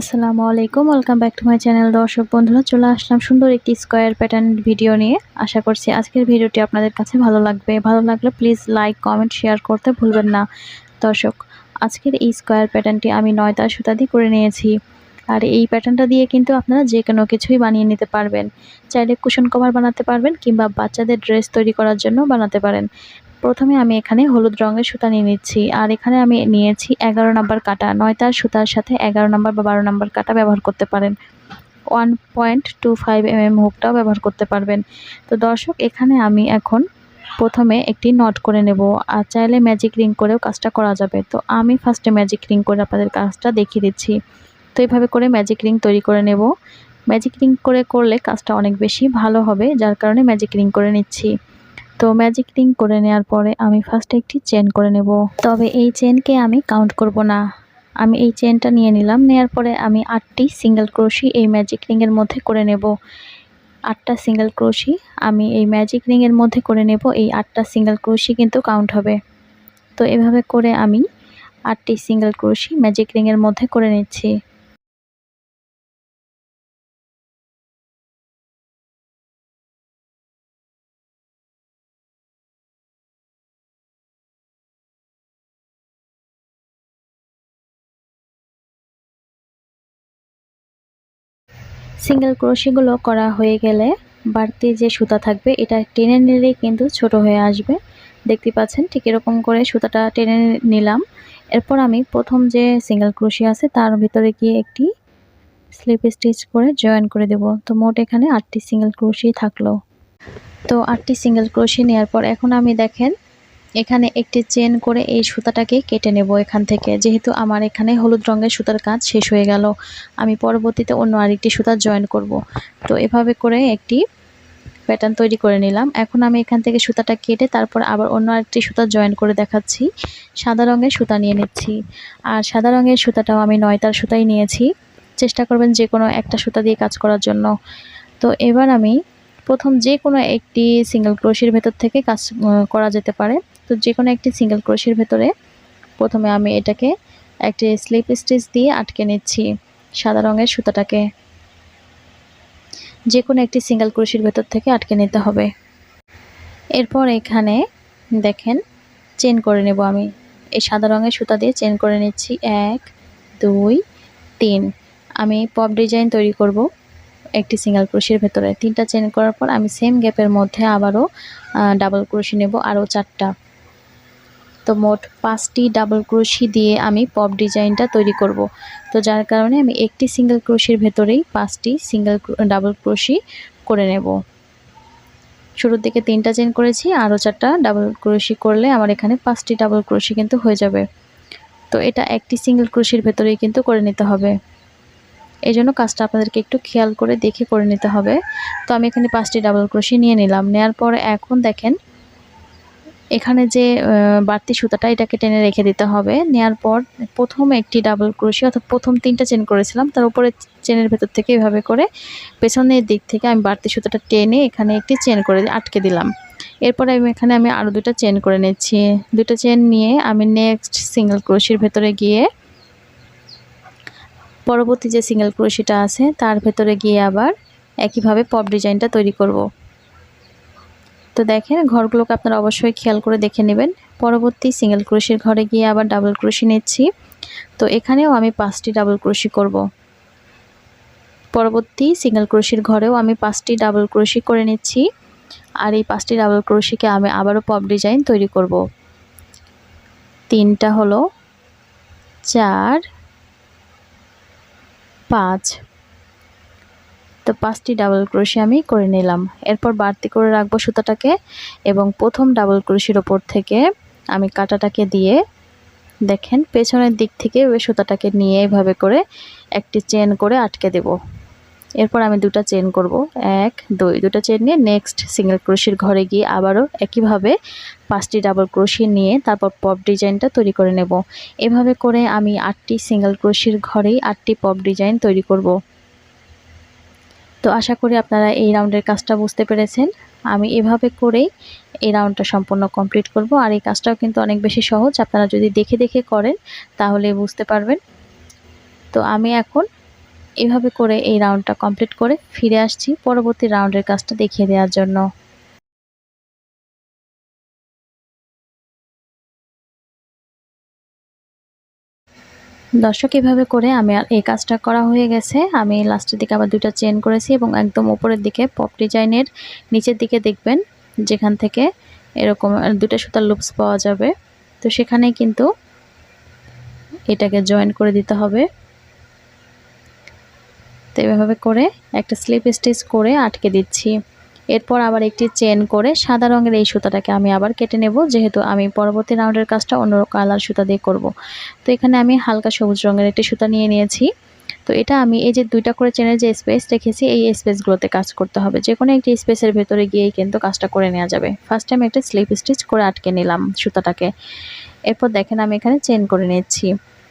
আসসালামু আলাইকুম welcome back to my channel দর্শক বন্ধুরা, চলে আসলাম সুন্দর একটি স্কোয়ার প্যাটার্ন ভিডিও নিয়ে। আশা করছি আজকের ভিডিওটি আপনাদের কাছে ভালো লাগবে। ভালো লাগলে প্লিজ লাইক কমেন্ট শেয়ার করতে ভুলবেন না। দর্শক, আজকের এই স্কোয়ার প্যাটার্নটি আমি নয়তা সুতা দিয়ে করে নিয়েছি। আর এই প্যাটার্নটা দিয়ে কিন্তু আপনারা যে কোনো কিছুই বানিয়ে নিতে পারবেন। চাইলে কুশন কভার বানাতে পারবেন কিংবা বাচ্চাদের ড্রেস তৈরি করার জন্য বানাতে পারেন। প্রথমে আমি এখানে হলুদ রঙের সুতা নিয়ে নিচ্ছি, আর এখানে আমি নিয়েছি এগারো নাম্বার কাটা। নয়তার সুতার সাথে এগারো নাম্বার বা বারো নাম্বার কাটা ব্যবহার করতে পারেন। One point two five M M হুকটাও ব্যবহার করতে পারবেন। তো দর্শক, এখানে আমি এখন প্রথমে একটি নট করে নেব, আর চাইলে ম্যাজিক রিং করেও কাজটা করা যাবে। তো আমি ফার্স্টে ম্যাজিক রিং করে আপনাদের কাজটা দেখিয়ে দিচ্ছি। তো এইভাবে করে ম্যাজিক রিং তৈরি করে নেব। ম্যাজিক রিং করে করলে কাজটা অনেক বেশি ভালো হবে, যার কারণে ম্যাজিক রিং করে নিচ্ছি। তো ম্যাজিক রিং করে নেওয়ার পরে আমি ফার্স্টে একটি চেন করে নেব। তবে এই চেনকে আমি কাউন্ট করব না। আমি এই চেনটা নিয়ে নিলাম নেওয়ার পরে আমি আটটি সিঙ্গেল ক্রোশি এই ম্যাজিক রিংয়ের মধ্যে করে নেব। আটটা সিঙ্গেল ক্রোশি আমি এই ম্যাজিক রিংয়ের মধ্যে করে নেব, এই আটটা সিঙ্গেল ক্রোশি কিন্তু কাউন্ট হবে। তো এভাবে করে আমি আটটি সিঙ্গেল ক্রোশি ম্যাজিক রিংয়ের মধ্যে করে নিচ্ছি। সিঙ্গেল ক্রোশিগুলো করা হয়ে গেলে বাড়তি যে সুতা থাকবে, এটা টেনে নিলেই কিন্তু ছোট হয়ে আসবে। দেখতে পাচ্ছেন, ঠিক এরকম করে সুতাটা টেনে নিলাম। এরপর আমি প্রথম যে সিঙ্গেল ক্রোশি আছে, তার ভিতরে গিয়ে একটি স্লিপ স্টিচ করে জয়েন করে দেব। তো মোট এখানে আটটি সিঙ্গেল ক্রোশি থাকল। তো আটটি সিঙ্গেল ক্রোশি নেওয়ার পর এখন আমি দেখেন এখানে একটি চেন করে এই সুতাটাকে কেটে নেব এখান থেকে। যেহেতু আমার এখানে হলুদ রঙের সুতার কাজ শেষ হয়ে গেল, আমি পরবর্তীতে অন্য আরেকটি সুতা জয়েন করব। তো এভাবে করে একটি প্যাটার্ন তৈরি করে নিলাম। এখন আমি এখান থেকে সুতাটা কেটে তারপর আবার অন্য আরেকটি সুতা জয়েন করে দেখাচ্ছি। সাদা রঙের সুতা নিয়ে নিচ্ছি। আর সাদা রঙের সুতাটাও আমি নয়তার সুতাই নিয়েছি। চেষ্টা করবেন যে কোনো একটা সুতা দিয়ে কাজ করার জন্য। তো এবার আমি প্রথম যে কোনো একটি সিঙ্গেল ক্রোশির ভেতর থেকে কাজ করা যেতে পারে। তো যে কোনো একটি সিঙ্গেল ক্রোশির ভেতরে প্রথমে আমি এটাকে একটি স্লিপ স্টিচ দিয়ে আটকে নিচ্ছি সাদা রঙের সুতাটাকে। যে কোনো একটি সিঙ্গেল ক্রোশির ভেতর থেকে আটকে নিতে হবে। এরপর এখানে দেখেন চেন করে নেব আমি। এই সাদা রঙের সুতা দিয়ে চেন করে নিচ্ছি। এক, দুই, তিন। আমি পপ ডিজাইন তৈরি করব একটি সিঙ্গেল ক্রোশির ভেতরে। তিনটা চেন করার পর আমি সেম গ্যাপের মধ্যে আবারও ডাবল ক্রোশি নেব আরও চারটা। তো মোট পাঁচটি ডাবল ক্রোশি দিয়ে আমি পপ ডিজাইনটা তৈরি করব। তো যার কারণে আমি একটি সিঙ্গেল ক্রোশির ভেতরেই পাঁচটি সিঙ্গেল ডাবল ক্রোশি করে নেব। শুরুর দিকে তিনটা চেন করেছি, আরও চারটা ডাবল ক্রোশি করলে আমার এখানে পাঁচটি ডাবল ক্রোশি কিন্তু হয়ে যাবে। তো এটা একটি সিঙ্গেল ক্রোশির ভেতরেই কিন্তু করে নিতে হবে। এই জন্য কাজটা আপনাদেরকে একটু খেয়াল করে দেখে করে নিতে হবে। তো আমি এখানে পাঁচটি ডাবল ক্রোশি নিয়ে নিলাম। নেওয়ার পরে এখন দেখেন এখানে যে বাড়তি সুতাটা এটাকে টেনে রেখে দিতে হবে। নেওয়ার পর প্রথম একটি ডাবল ক্রোশি অর্থাৎ প্রথম তিনটা চেন করেছিলাম। তার উপরে চেনের ভেতর থেকে এভাবে করে পেছনের দিক থেকে আমি বাড়তি সুতাটা টেনে এখানে একটি চেন করে আটকে দিলাম। এরপরে আমি এখানে আমি আরও দুটা চেন করে নিচ্ছি। দুটো চেন নিয়ে আমি নেক্সট সিঙ্গেল ক্রোশির ভেতরে গিয়ে পরবর্তী যে সিঙ্গেল ক্রোশিটা আছে, তার ভেতরে গিয়ে আবার একইভাবে পপ ডিজাইনটা তৈরি করব। তো দেখেন, ঘরগুলোকে আপনারা অবশ্যই খেয়াল করে দেখে নেবেন। পরবর্তী সিঙ্গেল ক্রোশির ঘরে গিয়ে আবার ডাবল ক্রোশি নিচ্ছি। তো এখানেও আমি পাঁচটি ডাবল ক্রোশি করব। পরবর্তী সিঙ্গেল ক্রোশির ঘরেও আমি পাঁচটি ডাবল ক্রোশি করে নিচ্ছি। আর এই পাঁচটি ডাবল ক্রোশিকে আমি আবারও পপ ডিজাইন তৈরি করব। তিনটা হলো, চার, পাঁচ তো পাঁচটি ডাবল ক্রোশি আমি করে নিলাম। এরপর বাড়তি করে রাখব সুতাটাকে এবং প্রথম ডাবল ক্রোশির ওপর থেকে আমি কাটাটাকে দিয়ে দেখেন, পেছনের দিক থেকে ওই সুতাটাকে নিয়ে এভাবে করে একটি চেন করে আটকে দেব। এরপর আমি দুটা চেন করব। এক, দুই, দুটা চেন নিয়ে নেক্সট সিঙ্গেল ক্রোশির ঘরে গিয়ে আবারও একইভাবে পাঁচটি ডাবল ক্রোশি নিয়ে তারপর পপ ডিজাইনটা তৈরি করে নেব। এভাবে করে আমি আটটি সিঙ্গেল ক্রোশির ঘরেই আটটি পপ ডিজাইন তৈরি করব। তো আশা করি আপনারা এই রাউন্ডের কাজটা বুঝতে পেরেছেন। আমি এভাবে করেই এই রাউন্ডটা সম্পূর্ণ কমপ্লিট করব। আর এই কাজটাও কিন্তু অনেক বেশি সহজ। আপনারা যদি দেখে দেখে করেন, তাহলে বুঝতে পারবেন। তো আমি এখন এভাবে করে এই রাউন্ডটা কমপ্লিট করে ফিরে আসছি পরবর্তী রাউন্ডের কাজটা দেখিয়ে দেওয়ার জন্য। দর্শক, এভাবে করে আমি এই কাজটা করা হয়ে গেছে। আমি লাস্টের দিকে আবার দুটা চেন করেছি এবং একদম উপরের দিকে পপ ডিজাইনের নিচের দিকে দেখবেন, যেখান থেকে এরকম দুটা সুতার লুপস পাওয়া যাবে। তো সেখানে কিন্তু এটাকে জয়েন করে দিতে হবে। তো এভাবে করে একটা স্লিপ স্টিচ করে আটকে দিচ্ছি। এরপর আবার একটি চেন করে সাদা রঙের এই সুতাটাকে আমি আবার কেটে নেব, যেহেতু আমি পরবর্তী রাউন্ডের কাজটা অন্য কালার সুতা দিয়ে করব। তো এখানে আমি হালকা সবুজ রঙের একটি সুতা নিয়ে নিয়েছি। তো এটা আমি এই যে দুইটা করে চেনের যে স্পেস রেখেছি, এই স্পেসগুলোতে কাজ করতে হবে। যে কোনো একটি স্পেসের ভেতরে গিয়েই কিন্তু কাজটা করে নেওয়া যাবে। ফার্স্ট টাইম একটা স্লিপ স্টিচ করে আটকে নিলাম সুতাটাকে। এরপর দেখেন আমি এখানে চেন করে নিচ্ছি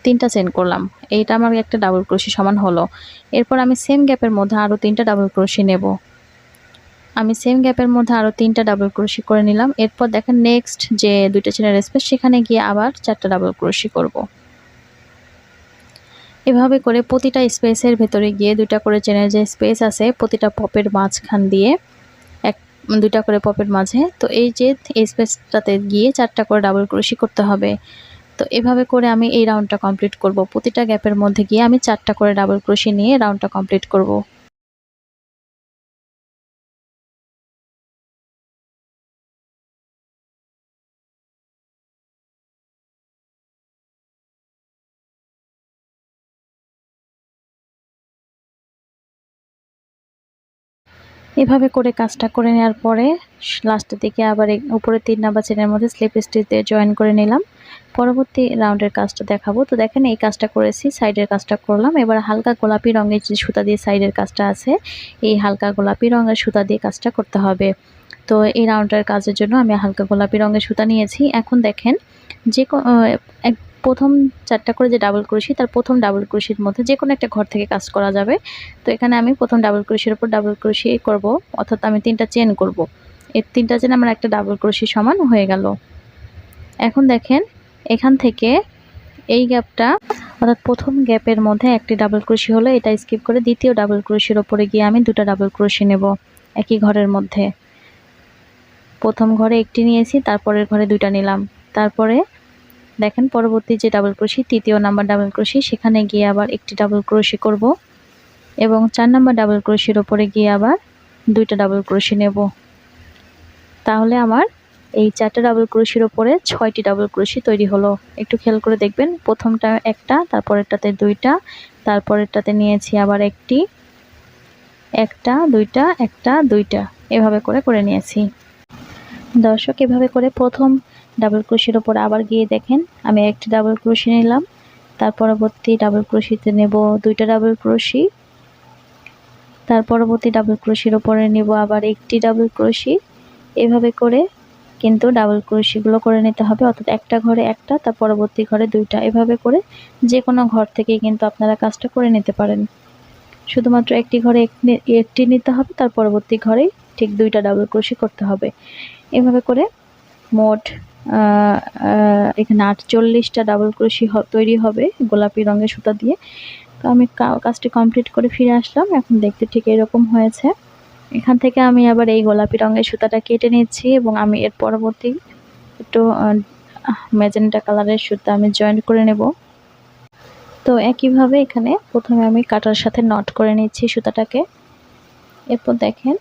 তিনটা চেন করলাম। এইটা আমার একটা ডাবল ক্রোশি সমান হলো। এরপর আমি সেম গ্যাপের মধ্যে আরও তিনটা ডাবল ক্রোশি নেব। আমি সেম গ্যাপের মধ্যে আরও তিনটা ডাবল ক্রোশি করে নিলাম। এরপর দেখেন নেক্সট যে দুইটা চেনের স্পেস সেখানে গিয়ে আবার চারটা ডাবল ক্রোশি করব। এভাবে করে প্রতিটা স্পেসের ভেতরে গিয়ে দুইটা করে চেনের যে স্পেস আছে, প্রতিটা পপের মাঝখান দিয়ে এক, দুইটা করে পপের মাঝে, তো এই যে এই স্পেসটাতে গিয়ে চারটা করে ডাবল ক্রোশি করতে হবে। তো এভাবে করে আমি এই রাউন্ডটা কমপ্লিট করব। প্রতিটা গ্যাপের মধ্যে গিয়ে আমি চারটা করে ডাবল ক্রোশি নিয়ে রাউন্ডটা কমপ্লিট করব। এভাবে করে কাজটা করে নেওয়ার পরে লাস্টের দিকে আবার উপরে তিন নাম্বার চেনের মধ্যে স্লিপ স্টিচ দিয়ে জয়েন করে নিলাম। পরবর্তী রাউন্ডের কাজটা দেখাবো। তো দেখেন এই কাজটা করেছি সাইডের কাজটা করলাম। এবার হালকা গোলাপি রঙের যে সুতা দিয়ে সাইডের কাজটা আছে, এই হালকা গোলাপি রঙের সুতা দিয়ে কাজটা করতে হবে। তো এই রাউন্ডের কাজের জন্য আমি হালকা গোলাপি রঙের সুতা নিয়েছি। এখন দেখেন যে এক প্রথম চারটা করে যে ডাবল ক্রোশি তার প্রথম ডাবল ক্রোশির মধ্যে যে কোনো একটা ঘর থেকে কাজ করা যাবে। তো এখানে আমি প্রথম ডাবল ক্রোশির উপর ডাবল ক্রোশি করব, অর্থাৎ আমি তিনটা চেন করব। এর তিনটা চেন আমার একটা ডাবল ক্রোশি সমান হয়ে গেল। এখন দেখেন, এখান থেকে এই গ্যাপটা অর্থাৎ প্রথম গ্যাপের মধ্যে একটি ডাবল ক্রোশি হলো, এটা স্কিপ করে দ্বিতীয় ডাবল ক্রোশির ওপরে গিয়ে আমি দুটো ডাবল ক্রোশি নেব একই ঘরের মধ্যে। প্রথম ঘরে একটি নিয়েছি, তারপরের ঘরে দুইটা নিলাম। তারপরে দেখেন, পরবর্তী যে ডাবল ক্রোশি তৃতীয় নাম্বার ডাবল ক্রোশি সেখানে গিয়ে আবার একটি ডাবল ক্রোশি করব। এবং চার নাম্বার ডাবল ক্রোশির ওপরে গিয়ে আবার দুইটা ডাবল ক্রোশি নেব। তাহলে আমার এই চারটে ডাবল ক্রোশির ওপরে ছয়টি ডাবল ক্রোশি তৈরি হলো। একটু খেয়াল করে দেখবেন, প্রথমটা একটা, তারপরেরটাতে দুইটা, তারপরেরটাতে নিয়েছি আবার একটি, একটা, দুইটা একটা, দুইটা। এভাবে করে করে নিয়েছি। দর্শক, এভাবে করে প্রথম ডাবল ক্রোশের ওপর আবার গিয়ে দেখেন, আমি একটি ডাবল ক্রোশি নিলাম, তার পরবর্তী ডাবল ক্রোশিতে নেব দুইটা ডাবল ক্রোশি তার পরবর্তী ডাবল ক্রোশির ওপরে নেব আবার একটি ডাবল ক্রোশি এভাবে করে কিন্তু ডাবল ক্রোশিগুলো করে নিতে হবে, অর্থাৎ একটা ঘরে একটা, তার পরবর্তী ঘরে দুইটা, এভাবে করে যে কোনো ঘর থেকে কিন্তু আপনারা কাজটা করে নিতে পারেন। শুধুমাত্র একটি ঘরে একটি নিতে হবে, তার পরবর্তী ঘরে ঠিক দুইটা ডাবল ক্রোশি করতে হবে। এভাবে করে মোট এখানে আটচল্লিশটা ডাবল ক্রোশি তৈরি হবে, গোলাপি রঙের সুতা দিয়ে। তো আমি কাজটি কমপ্লিট করে ফিরে আসলাম। এখন দেখতে ঠিক এরকম হয়েছে। এখান থেকে আমি আবার এই গোলাপি রঙের সুতাটা কেটে নিচ্ছি এবং আমি এর পরবর্তী একটু ম্যাজেন্টা কালারের সুতা আমি জয়েন করে নেব। তো একইভাবে এখানে প্রথমে আমি কাটার সাথে নট করে নিচ্ছি সুতাটাকে। এরপর দেখেন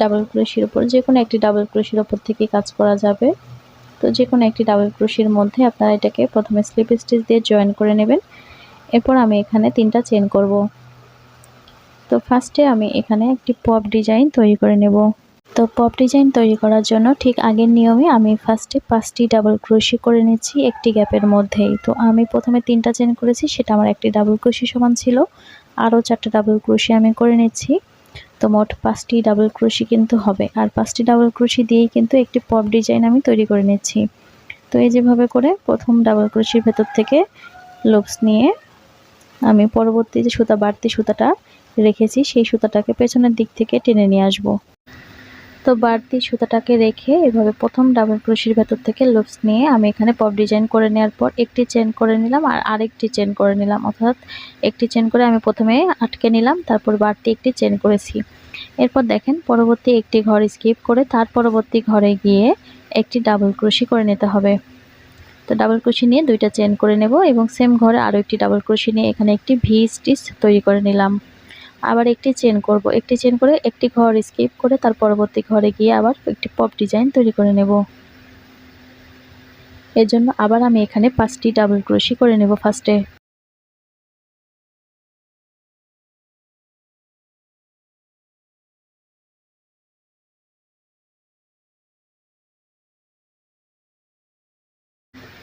ডাবল ক্রোশির উপর যে কোনো একটি ডাবল ক্রোশির ওপর থেকে কাজ করা যাবে। তো যে কোনো একটি ডাবল ক্রোশির মধ্যে আপনারা এটাকে প্রথমে স্লিপ স্টিচ দিয়ে জয়েন করে নেবেন। এরপর আমি এখানে তিনটা চেন করব। তো ফার্স্টে আমি এখানে একটি পপ ডিজাইন তৈরি করে নেব। তো পপ ডিজাইন তৈরি করার জন্য ঠিক আগের নিয়মে আমি ফার্স্টে পাঁচটি ডাবল ক্রোশি করে নিচ্ছি একটি গ্যাপের মধ্যেই। তো আমি প্রথমে তিনটা চেন করেছি, সেটা আমার একটি ডাবল ক্রোশি সমান ছিল। আরও চারটা ডাবল ক্রোশি আমি করে নিচ্ছি। তো মোট পাঁচটি ডাবল ক্রোশি কিন্তু হবে। আর পাঁচটি ডাবল ক্রোশি দিয়েই কিন্তু একটি পপ ডিজাইন আমি তৈরি করে নিচ্ছি। তো এই যেভাবে করে প্রথম ডাবল ক্রোশির ভেতর থেকে লোপস নিয়ে আমি পরবর্তী যে সুতা, বাড়তি সুতাটা রেখেছি, সেই সুতাটাকে পেছনের দিক থেকে টেনে নিয়ে আসব। তো বাড়তি সুতাটাকে রেখে এভাবে প্রথম ডাবল ক্রোশির ভেতর থেকে লুপস নিয়ে আমি এখানে পপ ডিজাইন করে নেওয়ার পর একটি চেন করে নিলাম আর আরেকটি চেন করে নিলাম। অর্থাৎ একটি চেন করে আমি প্রথমে আটকে নিলাম, তারপর বাড়তি একটি চেন করেছি। এরপর দেখেন পরবর্তী একটি ঘর স্কিপ করে তার পরবর্তী ঘরে গিয়ে একটি ডাবল ক্রোশি করে নিতে হবে। তো ডাবল ক্রোশি নিয়ে দুইটা চেন করে নেব এবং সেম ঘরে আরও একটি ডাবল ক্রোশি নিয়ে এখানে একটি ভি স্টিচ তৈরি করে নিলাম। আবার একটি চেন করব। একটি চেন করে একটি ঘর স্কিপ করে তার পরবর্তী ঘরে গিয়ে আবার একটি পপ ডিজাইন তৈরি করে নেব। এর জন্য আবার আমি এখানে পাঁচটি ডাবল ক্রোশি করে নেব ফার্স্টে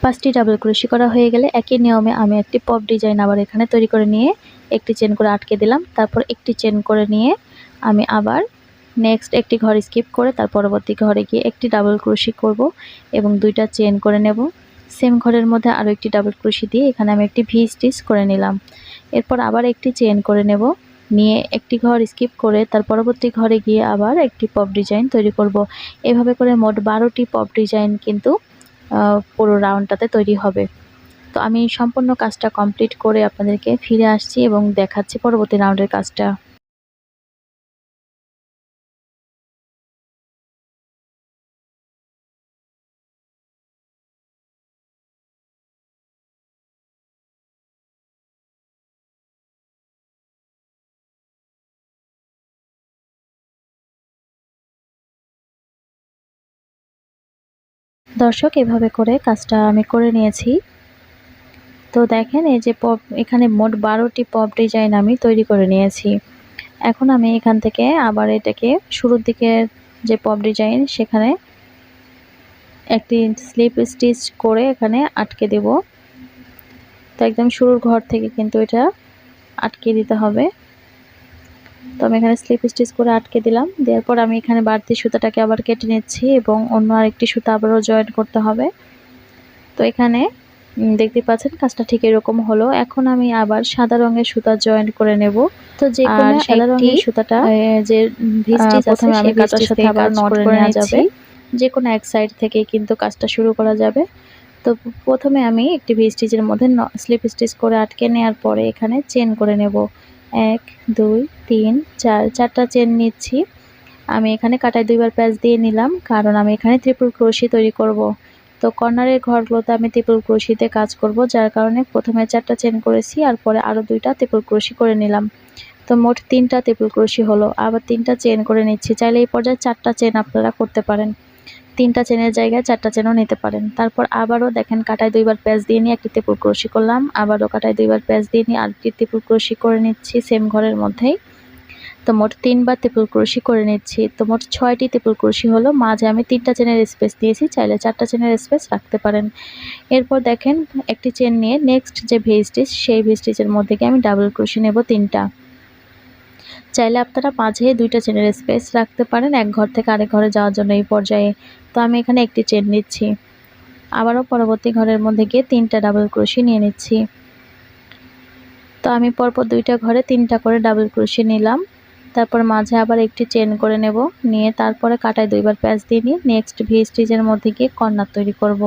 পাঁচটি ডাবল ক্রোশি করা হয়ে গেলে একই নিয়মে আমি একটি পপ ডিজাইন আবার এখানে তৈরি করে নিয়ে একটি চেন করে আটকে দিলাম। তারপর একটি চেন করে নিয়ে আমি আবার নেক্সট একটি ঘর স্কিপ করে তার পরবর্তী ঘরে গিয়ে একটি ডাবল ক্রোশি করব এবং দুইটা চেন করে নেব। সেম ঘরের মধ্যে আরও একটি ডাবল ক্রোশি দিয়ে এখানে আমি একটি ভি স্টিচ করে নিলাম। এরপর আবার একটি চেন করে নেব। নিয়ে একটি ঘর স্কিপ করে তার পরবর্তী ঘরে গিয়ে আবার একটি পপ ডিজাইন তৈরি করব। এভাবে করে মোট বারোটি পপ ডিজাইন কিন্তু পুরো রাউন্ডটাতে তৈরি হবে। তো আমি সম্পূর্ণ কাজটা কমপ্লিট করে আপনাদেরকে ফিরে আসছি এবং দেখাচ্ছি পরবর্তী রাউন্ডের কাজটা। দর্শক, এভাবে করে কাজটা আমি করে নিয়েছি। তো দেখেন, এই যে পপ, এখানে মোট বারোটি পপ ডিজাইন আমি তৈরি করে নিয়েছি। এখন আমি এখান থেকে আবার এটাকে শুরুর দিকে যে পপ ডিজাইন, সেখানে একটি স্লিপ স্টিচ করে এখানে আটকে দেব। তো একদম শুরুর ঘর থেকে কিন্তু এটা আটকে দিতে হবে। তো আমি এখানে স্লিপ স্টিচ করে আটকে দিলাম। দেওয়ার পর আমি এখানে বাড়তি সুতাটাকে আবার কেটে নিচ্ছি এবং অন্য আরেকটি সুতা আবারও জয়েন করতে হবে। তো এখানে দেখতে পাচ্ছেন কাজটা ঠিক এরকম হলো। এখন আমি আবার সাদা রঙের সুতা জয়েন করে নেব। তো যে কোনো সাদা রঙের সুতাটা যে ভিস্টিচ আছে আমি কাটার সাথে আবার নট করে নেওয়া যাবে যে কোনো এক সাইড থেকে কিন্তু কাজটা শুরু করা যাবে। তো প্রথমে আমি একটি ভিস্টিচের মধ্যে স্লিপ স্টিচ করে আটকে নেওয়ার পরে এখানে চেন করে নেব। এক, দুই, তিন, চার, চারটা চেন নিচ্ছি। আমি এখানে কাটায় দুইবার প্যাচ দিয়ে নিলাম, কারণ আমি এখানে ত্রিপুল ক্রোশি তৈরি করব। তো কর্নারের ঘরগুলোতে আমি ত্রিপুল ক্রোশিতে কাজ করব, যার কারণে প্রথমে চারটা চেন করেছি, আর পরে আরও দুইটা ত্রিপুল ক্রোশি করে নিলাম। তো মোট তিনটা ত্রিপুল ক্রোশি হলো, আবার তিনটা চেন করে নিচ্ছি। চাইলে এই পর্যায়ে চারটা চেন আপনারা করতে পারেন। তিনটা চেনের জায়গায় চারটা চেনও নিতে পারেন। তারপর আবারও দেখেন কাটায় দুইবার প্যাচ দিয়ে নিয়ে একটি তেপুর ক্রোশি করলাম। আবারও কাটায় দুইবার প্যাচ দিয়ে নিয়ে আরেকটি তেপুর ক্রোশি করে নিচ্ছি সেম ঘরের মধ্যেই। তো মোট তিনবার তেপুল ক্রোশি করে নিচ্ছি। তো মোট ছয়টি তেপুল ক্রোশি হলো, মাঝে আমি তিনটা চেনের স্পেস দিয়েছি, চাইলে চারটা চেনের স্পেস রাখতে পারেন। এরপর দেখেন একটি চেন নিয়ে নেক্সট যে ভেস্টিজ, সেই ভেস্টিজের মধ্যে গিয়ে আমি ডাবল ক্রোশি নেব তিনটা। চাইলে আপনারা মাঝে দুইটা চেনের স্পেস রাখতে পারেন, এক ঘর থেকে আরেক ঘরে যাওয়ার জন্য এই পর্যায়ে। তো আমি এখানে একটি চেন নিচ্ছি। আবারও পরবর্তী ঘরের মধ্যে গিয়ে তিনটা ডাবল ক্রোশি নিয়ে নিচ্ছি। তো আমি পরপর দুইটা ঘরে তিনটা করে ডাবল ক্রোশি নিলাম। তারপর মাঝে আবার একটি চেন করে নেব। নিয়ে তারপরে কাটায় দুইবার প্যাচ দিয়ে নিয়ে নেক্সট ভি স্টিচের মধ্যে গিয়ে কর্নার তৈরি করব।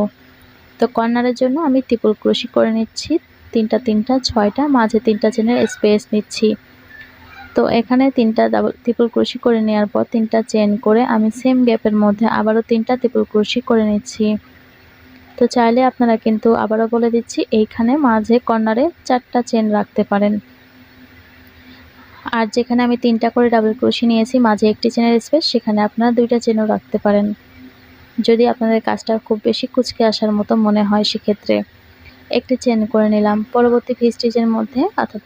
তো কর্নারের জন্য আমি ত্রিপুল ক্রোশি করে নিচ্ছি। তিনটা তিনটা, ছয়টা, মাঝে তিনটা চেনের স্পেস নিচ্ছি। তো এখানে তিনটা ডাবল ত্রিপুল ক্রোশি করে নেওয়ার পর তিনটা চেন করে আমি সেম গ্যাপের মধ্যে আবারও তিনটা ত্রিপুল ক্রোশি করে নিচ্ছি। তো চাইলে আপনারা কিন্তু আবারও বলে দিচ্ছি, এইখানে মাঝে কর্নারে চারটা চেন রাখতে পারেন। আর যেখানে আমি তিনটা করে ডাবল ক্রোশি নিয়েছি, মাঝে একটি চেনের স্পেস সেখানে আপনারা দুইটা চেনও রাখতে পারেন। যদি আপনাদের কাজটা খুব বেশি কুচকে আসার মতো মনে হয় সেক্ষেত্রে। একটি চেন করে নিলাম। পরবর্তী ভিস্টিজের মধ্যে, অর্থাৎ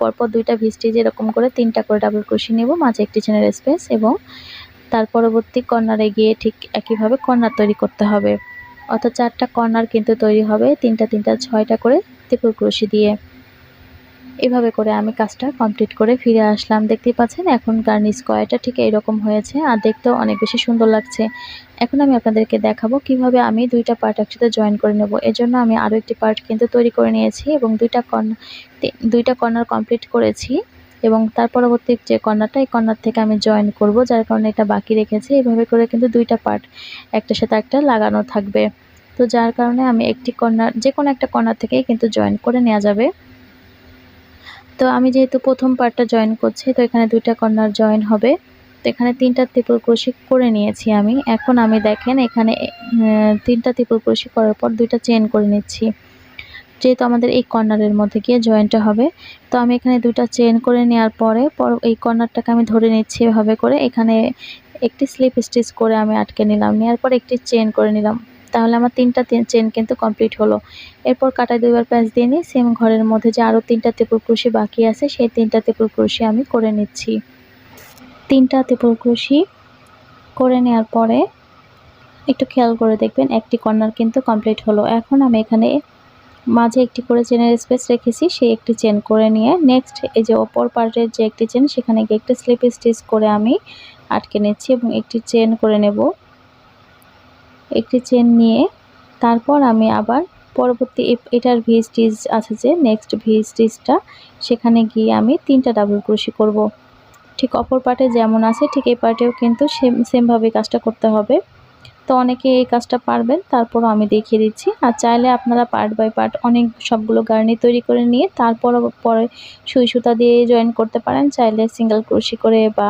পরপর দুইটা ভিস্টিজ এরকম করে তিনটা করে ডাবল ক্রোশি নেব, মাঝে একটি চেনের স্পেস এবং তার পরবর্তী কর্নারে গিয়ে ঠিক একইভাবে কর্নার তৈরি করতে হবে। অর্থাৎ চারটা কর্নার কিন্তু তৈরি হবে, তিনটা তিনটা, ছয়টা করে ত্রিপুর ক্রোশি দিয়ে। এভাবে করে আমি কাজটা কমপ্লিট করে ফিরে আসলাম। দেখতেই পাচ্ছেন, এখন গার্নিশ স্কোয়ারটা ঠিক এইরকম হয়েছে আর দেখতেও অনেক বেশি সুন্দর লাগছে। এখন আমি আপনাদেরকে দেখাবো কীভাবে আমি দুইটা পার্ট একসাথে জয়েন করে নেব। এজন্য আমি আরও একটি পার্ট কিন্তু তৈরি করে নিয়েছি এবং দুইটা কর্নার দুইটা কর্নার কমপ্লিট করেছি এবং তার পরবর্তী যে কর্নারটা এই কর্নার থেকে আমি জয়েন করব, যার কারণে এটা বাকি রেখেছি। এভাবে করে কিন্তু দুইটা পার্ট একটার সাথে একটা লাগানো থাকবে। তো যার কারণে আমি একটি কর্নার যে কোনো একটা কর্নার থেকেই কিন্তু জয়েন করে নেওয়া যাবে। তো আমি যেহেতু প্রথম পার্টটা জয়েন করছি, তো এখানে দুইটা কর্নার জয়েন হবে। তো এখানে তিনটা ত্রিপুল ক্রোশি করে নিয়েছি আমি। এখন আমি দেখেন এখানে তিনটা ত্রিপুল ক্রোশি করার পর দুইটা চেন করে নিচ্ছি। যেহেতু আমাদের এই কর্নারের মধ্যে গিয়ে জয়েন্টটা হবে, তো আমি এখানে দুইটা চেন করে নেওয়ার পরে, পর এই কর্নারটাকে আমি ধরে নিচ্ছি এভাবে করে। এখানে একটি স্লিপ স্টিচ করে আমি আটকে নিলাম। নেওয়ার পর একটি চেন করে নিলাম। তাহলে আমার তিনটা চেন কিন্তু কমপ্লিট হলো। এরপর কাটায় দুইবার প্যাঁচ দিয়ে নিই সেম ঘরের মধ্যে যে আরও তিনটা তেপুর ক্রুশি বাকি আছে, সেই তিনটা তেপুর ক্রুশি আমি করে নিচ্ছি। তিনটা তেপুর ক্রুশি করে নেওয়ার পরে একটু খেয়াল করে দেখবেন একটি কর্নার কিন্তু কমপ্লিট হলো। এখন আমি এখানে মাঝে একটি করে চেনের স্পেস রেখেছি, সেই একটি চেন করে নিয়ে নেক্সট এই যে অপর পার্টের যে একটি চেন সেখানে গিয়ে একটি স্লিপ স্টিচ করে আমি আটকে নিচ্ছি এবং একটি চেন করে নেব। একটি চেন নিয়ে, তারপর আমি আবার পরবর্তী এটার ভি স্টিচ আছে যে নেক্সট ভি স্টিচটা সেখানে গিয়ে আমি তিনটা ডাবল ক্রোশি করব। ঠিক অপর পার্টে যেমন আছে, ঠিক এই পার্টেও কিন্তু সেম সেমভাবে কাজটা করতে হবে। তো অনেকে এই কাজটা পারবেন, তারপরও আমি দেখিয়ে দিচ্ছি। আর চাইলে আপনারা পার্ট বাই পার্ট অনেক সবগুলো গার্নি তৈরি করে নিয়ে তারপর পরে সুই সুতা দিয়ে জয়েন করতে পারেন। চাইলে সিঙ্গেল ক্রোশি করে বা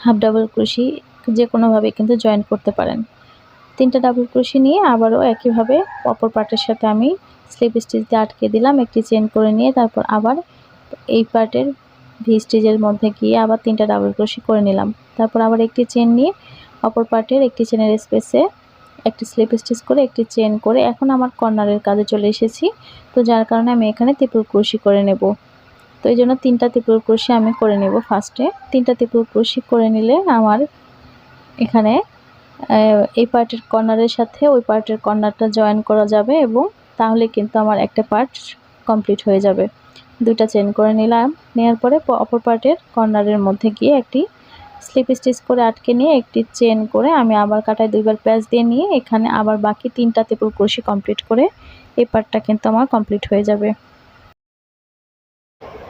হাফ ডাবল ক্রোশি যে কোনোভাবে কিন্তু জয়েন করতে পারেন। তিনটা ডাবল ক্রোশি নিয়ে আবারও একইভাবে অপর পার্টের সাথে আমি স্লিপ স্টিচ দিয়ে আটকে দিলাম, একটি চেন করে নিয়ে তারপর আবার এই পার্টের ভি স্টিচের মধ্যে গিয়ে আবার তিনটা ডাবল ক্রোশি করে নিলাম। তারপর আবার একটি চেন নিয়ে অপর পার্টের একটি চেনের স্পেসে একটি স্লিপ স্টিচ করে একটি চেন করে এখন আমার কর্নারের কাজে চলে এসেছি। তো যার কারণে আমি এখানে ত্রিপুর ক্রোশি করে নেব। তো এই জন্য তিনটা ত্রিপুর ক্রোশি আমি করে নেব ফার্স্টে তিনটা ত্রিপুর ক্রোশি করে নিলে আমার এখানে এই পার্টের কর্নারের সাথে ওই পার্টের কর্নারটা জয়েন করা যাবে এবং তাহলে কিন্তু আমার একটা পার্ট কমপ্লিট হয়ে যাবে। দুইটা চেন করে নিলাম। নেওয়ার পরে অপর পার্টের কর্নারের মধ্যে গিয়ে একটি স্লিপ স্টিচ করে আটকে নিয়ে একটি চেন করে আমি আবার কাটায় দুইবার প্যাচ দিয়ে নিয়ে এখানে আবার বাকি তিনটা তেপুর ক্রোশি কমপ্লিট করে এই পার্টটা কিন্তু আমার কমপ্লিট হয়ে যাবে।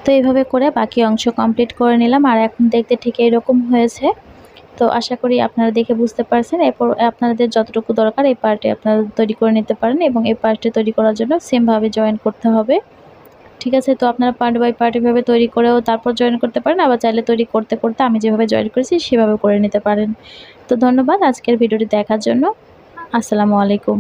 তো এইভাবে করে বাকি অংশ কমপ্লিট করে নিলাম। আর এখন দেখতে ঠিক এইরকম হয়েছে। তো আশা করি আপনারা দেখে বুঝতে পারছেন। এরপর আপনাদের যতটুকু দরকার এই পার্টে আপনারা তৈরি করে নিতে পারেন এবং এই পার্টে তৈরি করার জন্য সেমভাবে জয়েন করতে হবে। ঠিক আছে, তো আপনারা পার্ট বাই পার্ট এভাবে তৈরি করেও তারপর জয়েন করতে পারেন। আবার চাইলে তৈরি করতে করতে আমি যেভাবে জয়েন করেছি সেভাবে করে নিতে পারেন। তো ধন্যবাদ আজকের ভিডিওটি দেখার জন্য। আসসালামু আলাইকুম।